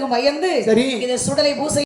பாட்டுக்கு மயந்து சரி. இந்த சுடலை பூசை